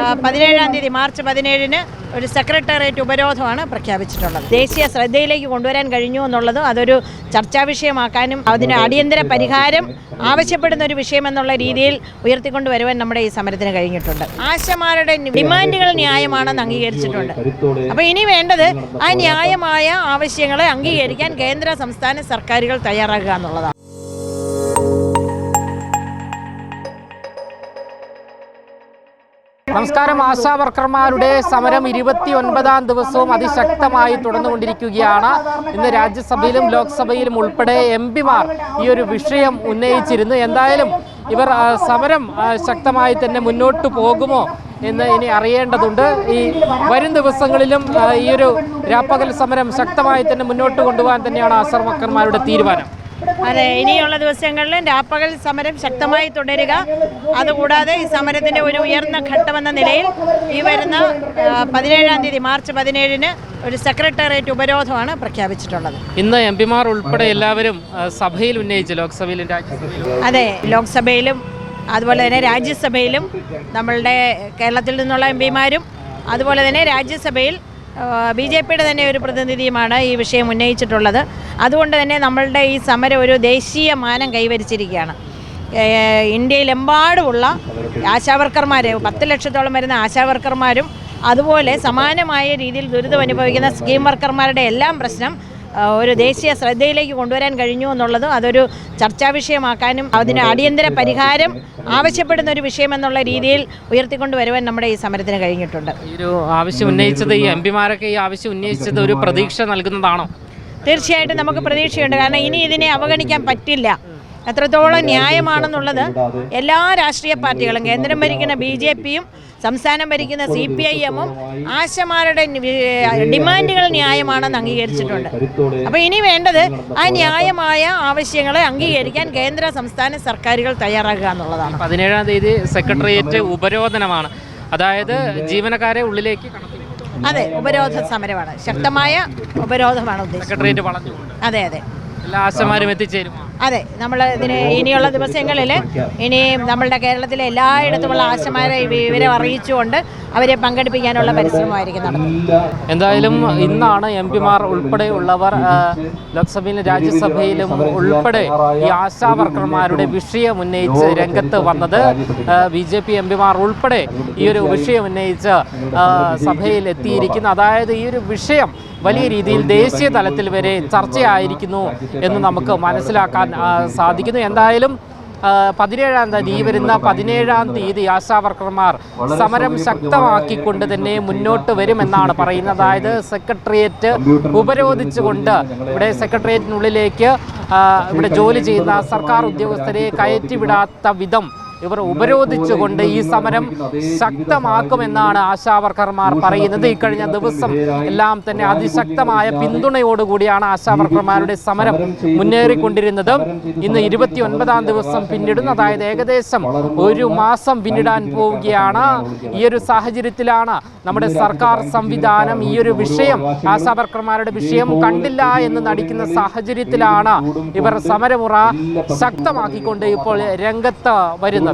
ആ, പതിനേഴാം തീയതി മാർച്ച് പതിനേഴിന് ഒരു സെക്രട്ടേറിയറ്റ് ഉപരോധമാണ് പ്രഖ്യാപിച്ചിട്ടുള്ളത്. ദേശീയ ശ്രദ്ധയിലേക്ക് കൊണ്ടുവരാൻ കഴിഞ്ഞു എന്നുള്ളത് അതൊരു ചർച്ചാ വിഷയമാക്കാനും അതിന് അടിയന്തര പരിഹാരം ആവശ്യപ്പെടുന്ന ഒരു വിഷയമെന്നുള്ള രീതിയിൽ ഉയർത്തിക്കൊണ്ടുവരുവാൻ നമ്മുടെ ഈ സമരത്തിന് കഴിഞ്ഞിട്ടുണ്ട്. ആശമാരുടെ ഡിമാൻഡുകൾ ന്യായമാണെന്ന് അംഗീകരിച്ചിട്ടുണ്ട്. അപ്പോൾ ഇനി വേണ്ടത് ആ ന്യായമായ ആവശ്യങ്ങളെ അംഗീകരിക്കാൻ കേന്ദ്ര സംസ്ഥാന സർക്കാരുകൾ തയ്യാറാകുക എന്നുള്ളതാണ്. നമസ്കാരം. ആശാ വർക്കർമാരുടെ സമരം ഇരുപത്തി ഒൻപതാം ദിവസവും അതിശക്തമായി തുടർന്നുകൊണ്ടിരിക്കുകയാണ്. ഇന്ന് രാജ്യസഭയിലും ലോക്സഭയിലും ഉൾപ്പെടെ എം പിമാർ ഈ ഒരു വിഷയം ഉന്നയിച്ചിരുന്നു. എന്തായാലും ഇവർ സമരം ശക്തമായി തന്നെ മുന്നോട്ട് പോകുമോ എന്ന് ഇനി അറിയേണ്ടതുണ്ട്. ഈ വരും ദിവസങ്ങളിലും ഈ ഒരു രാപ്പകൽ സമരം ശക്തമായി തന്നെ മുന്നോട്ട് കൊണ്ടുപോകാൻ തന്നെയാണ് ആശാ വർക്കർമാരുടെ തീരുമാനം. അതെ ഇനിയുള്ള ദിവസങ്ങളിൽ രാപ്പകൽ സമരം ശക്തമായി തുടരുക. അതുകൂടാതെ ഈ സമരത്തിന്റെ ഒരു ഉയർന്ന ഘട്ടമെന്ന നിലയിൽ ഈ വരുന്ന പതിനേഴാം തീയതി മാർച്ച് പതിനേഴിന് ഒരു സെക്രട്ടേറിയറ്റ് ഉപരോധമാണ് പ്രഖ്യാപിച്ചിട്ടുള്ളത്. ഇന്ന് എം പിമാർ ഉൾപ്പെടെ എല്ലാവരും സഭയിൽ ഉന്നയിച്ച് ലോക്സഭയിലും രാജ്യസഭയിലും. അതെ ലോക്സഭയിലും അതുപോലെ തന്നെ രാജ്യസഭയിലും നമ്മളുടെ കേരളത്തിൽ നിന്നുള്ള എം പിമാരും അതുപോലെ തന്നെ രാജ്യസഭയിൽ ബി ജെ പിയുടെ തന്നെ ഒരു പ്രതിനിധിയുമാണ് ഈ വിഷയം ഉന്നയിച്ചിട്ടുള്ളത്. അതുകൊണ്ട് തന്നെ നമ്മളുടെ ഈ സമരം ഒരു ദേശീയ മാനം കൈവരിച്ചിരിക്കുകയാണ്. ഇന്ത്യയിലെമ്പാടുമുള്ള ആശാവർക്കർമാർ പത്ത് ലക്ഷത്തോളം വരുന്ന ആശാവർക്കർമാരും അതുപോലെ സമാനമായ രീതിയിൽ ദുരിതം അനുഭവിക്കുന്ന സ്കീം വർക്കർമാരുടെ എല്ലാം പ്രശ്നം ഒരു ദേശീയ ശ്രദ്ധയിലേക്ക് കൊണ്ടുവരാൻ കഴിഞ്ഞു എന്നുള്ളതും അതൊരു ചർച്ചാ വിഷയമാക്കാനും അതിന് അടിയന്തര പരിഹാരം ആവശ്യപ്പെടുന്ന ഒരു വിഷയമെന്നുള്ള രീതിയിൽ ഉയർത്തിക്കൊണ്ടുവരുവാൻ നമ്മുടെ ഈ സമരത്തിന് കഴിഞ്ഞിട്ടുണ്ട്. ഈ ഒരു ആവശ്യം ഉന്നയിച്ചത് ഈ എം പിമാരൊക്കെ ഈ ആവശ്യം ഉന്നയിച്ചത് ഒരു പ്രതീക്ഷ നൽകുന്നതാണോ? തീർച്ചയായിട്ടും നമുക്ക് പ്രതീക്ഷയുണ്ട്. കാരണം ഇനി ഇതിനെ അവഗണിക്കാൻ പറ്റില്ല. എത്രത്തോളം ന്യായമാണെന്നുള്ളത് എല്ലാ രാഷ്ട്രീയ പാർട്ടികളും കേന്ദ്രം ഭരിക്കുന്ന ബി ജെ പിയും സംസ്ഥാനം ഭരിക്കുന്ന സി പി ഐ എമ്മും ആശമാരുടെ ഡിമാൻഡുകൾ ന്യായമാണെന്ന് അംഗീകരിച്ചിട്ടുണ്ട്. അപ്പോൾ ഇനി വേണ്ടത് ആ ന്യായമായ ആവശ്യങ്ങളെ അംഗീകരിക്കാൻ കേന്ദ്ര സംസ്ഥാന സർക്കാരുകൾ തയ്യാറാകുക എന്നുള്ളതാണ്. പതിനേഴാം തീയതി സെക്രട്ടേറിയറ്റ് ഉപരോധനമാണ്. അതായത് ജീവനക്കാരെ ഉള്ളിലേക്ക് അതെ ഉപരോധ സമരമാണ്. ശക്തമായ ഉപരോധമാണ് ഉദ്ദേശിച്ചത്. അതെ അതെ. എല്ലാ ആശമാരും എത്തിച്ചേരുമോ? അതെ നമ്മൾ ഇതിന് ഇനിയുള്ള ദിവസങ്ങളിൽ ഇനി നമ്മളുടെ കേരളത്തിലെ എല്ലായിടത്തുമുള്ള ആശമാരെ വിവരം അറിയിച്ചുകൊണ്ട് അവരെ പങ്കെടുപ്പിക്കാനുള്ള പരിശ്രമമായിരിക്കും നടത്തുന്നത് എന്തായാലും ഇന്നാണ് എം പിമാർ ഉൾപ്പെടെയുള്ളവർ ലോക്സഭയിലും രാജ്യസഭയിലും ഉൾപ്പെടെ ഈ ആശാ വർക്കർമാരുടെ വിഷയം ഉന്നയിച്ച് രംഗത്ത് വന്നത് ബി ജെ പി എം പിമാർ ഉൾപ്പെടെ ഈ ഒരു വിഷയം ഉന്നയിച്ച് സഭയിൽ എത്തിയിരിക്കുന്നു. അതായത് ഈ ഒരു വിഷയം വലിയ രീതിയിൽ ദേശീയ തലത്തിൽ വരെ ചർച്ചയായിരിക്കുന്നു എന്ന് നമുക്ക് മനസ്സിലാക്കാൻ സാധിക്കുന്നു. എന്തായാലും പതിനേഴാം തീയതി ഈ വരുന്ന പതിനേഴാം തീയതി ആശാ വർക്കർമാർ സമരം ശക്തമാക്കിക്കൊണ്ട് തന്നെ മുന്നോട്ട് വരുമെന്നാണ് പറയുന്നത്. അതായത് സെക്രട്ടേറിയറ്റ് ഉപരോധിച്ചുകൊണ്ട് ഇവിടെ സെക്രട്ടേറിയറ്റിനുള്ളിലേക്ക് ഇവിടെ ജോലി ചെയ്യുന്ന സർക്കാർ ഉദ്യോഗസ്ഥരെ കയറ്റിവിടാത്ത വിധം ഇവർ ഉപരോധിച്ചുകൊണ്ട് ഈ സമരം ശക്തമാക്കുമെന്നാണ് ആശാവർക്കർമാർ പറയുന്നത്. ഇക്കഴിഞ്ഞ ദിവസം എല്ലാം തന്നെ അതിശക്തമായ പിന്തുണയോടുകൂടിയാണ് ആശാവർക്കർമാരുടെ സമരം മുന്നേറിക്കൊണ്ടിരുന്നത്. ഇന്ന് ഇരുപത്തി ഒൻപതാം ദിവസം പിന്നിടുന്നു അതായത് ഏകദേശം ഒരു മാസം പിന്നിടാൻ പോവുകയാണ്. ഈ ഒരു സാഹചര്യത്തിലാണ് നമ്മുടെ സർക്കാർ സംവിധാനം ഈ ഒരു വിഷയം ആശാവർക്കർമാരുടെ വിഷയം കണ്ടില്ല എന്ന് നടിക്കുന്ന സാഹചര്യത്തിലാണ് ഇവർ സമരമുറ ശക്തമാക്കിക്കൊണ്ട് ഇപ്പോൾ രംഗത്ത് വരുന്നത്.